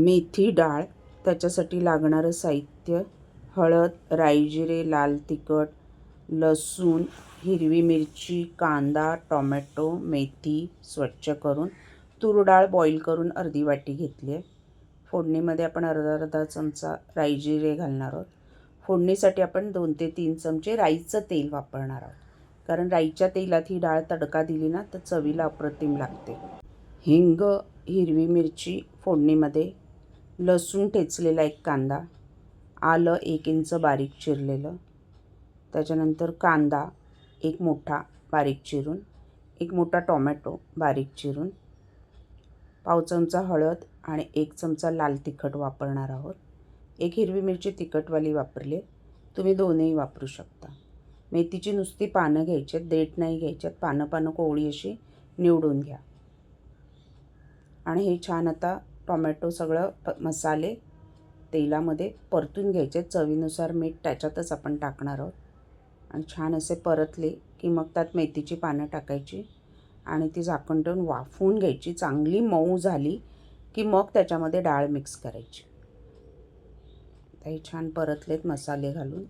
मेथी डाळ त्याच्यासाठी लागणारं साहित्य हळद राई जिरे लाल तिखट लसूण हिरवी मिरची कांदा टॉमॅटो मेथी स्वच्छ करून तूर डाळ बॉईल करून अर्धी वाटी घेतली आहे. फोडणीमध्ये आपण अर्धा अर्धा चमचा राई जिरे घालणार आहोत. फोडणीसाठी आपण दोन ते तीन चमचे राईचं तेल वापरणार आहोत. कारण राईच्या तेलात ही डाळ तडका दिली ना तर चवीला अप्रतिम लागते. हिंग हिरवी मिरची फोडणीमध्ये लसूण ठेचलेला एक कांदा आलं एक इंच बारीक चिरलेलं त्याच्यानंतर कांदा एक मोठा बारीक चिरून एक मोठा टॉमॅटो बारीक चिरून पाव चमचा हळद आणि एक चमचा लाल तिखट वापरणार आहोत एक हिरवी मिरची तिखटवाली वापरली आहे. तुम्ही दोनही वापरू शकता मेथीची नुसती पानं घ्यायची आहेत देठ नाही घ्यायची आहेत पानं पानं कोवळी अशी निवडून घ्या आणि हे छान आता टॉमॅटो सगळं प मसाले तेलामध्ये परतून घ्यायचे. चवीनुसार मीठ त्याच्यातच आपण टाकणार आहोत. आणि छान असे परतले की मग त्यात मेथीची पानं टाकायची आणि ती झाकण ठेवून वाफवून घ्यायची. चांगली मऊ झाली की मग त्याच्यामध्ये डाळ मिक्स करायची. आता हे छान परतलेत मसाले घालून.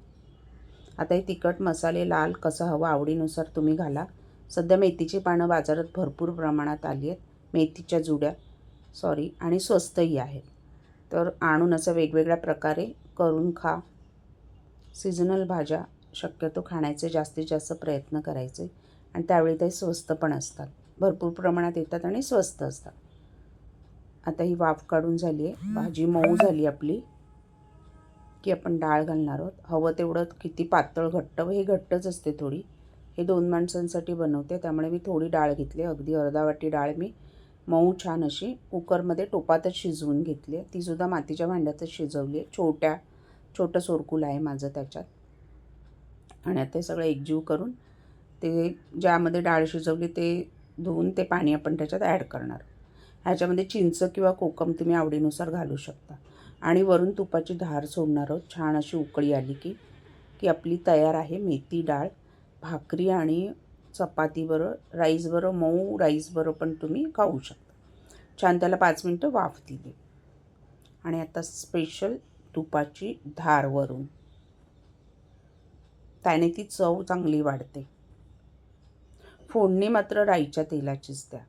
आता हे तिखट मसाले लाल कसं हवं आवडीनुसार तुम्ही घाला. सध्या मेथीची पानं बाजारात भरपूर प्रमाणात आली आहेत. मेथीच्या जुड्या सॉरी आणि स्वस्तही आहेत. तर आणून असं वेगवेगळ्या प्रकारे करून खा. सीझनल भाज्या शक्यतो खाण्याचे जास्तीत जास्त प्रयत्न करायचे. आणि त्यावेळी ते स्वस्त पण असतात. भरपूर प्रमाणात येतात आणि स्वस्त असतात. आता ही वाफ काढून झाली आहे. भाजी मऊ झाली आपली की आपण डाळ घालणार आहोत. हवं तेवढं किती पातळ घट्ट हे घट्टच असते थोडी. हे दोन माणसांसाठी बनवते त्यामुळे मी थोडी डाळ घेतली अगदी अर्धा वाटी डाळ मी मऊ छान अशी कुकरमध्ये टोपातच शिजवून घेतली आहे. तीसुद्धा मातीच्या भांड्यातच शिजवली आहे. छोट्या छोटं सोरकूल आहे माझं त्याच्यात. आणि आता ते सगळं एकजीव करून ते ज्यामध्ये डाळ शिजवली ते धुवून ते पाणी आपण त्याच्यात ॲड करणार. ह्याच्यामध्ये चिंच किंवा कोकम तुम्ही आवडीनुसार घालू शकता. आणि वरून तुपाची धार सोडणार आहोत. छान अशी उकळी आली की की आपली तयार आहे मेथी डाळ भाकरी आणि चपातीबरोबर राईसबरोबर मऊ राईसबरोबर पण तुम्ही खाऊ शकता. छान त्याला पाच मिनटं वाफ दिली. आणि आता स्पेशल तुपाची धार वरून. त्याने ती चव चांगली वाढते. फोडणी मात्र राईच्या तेलाचीच द्या.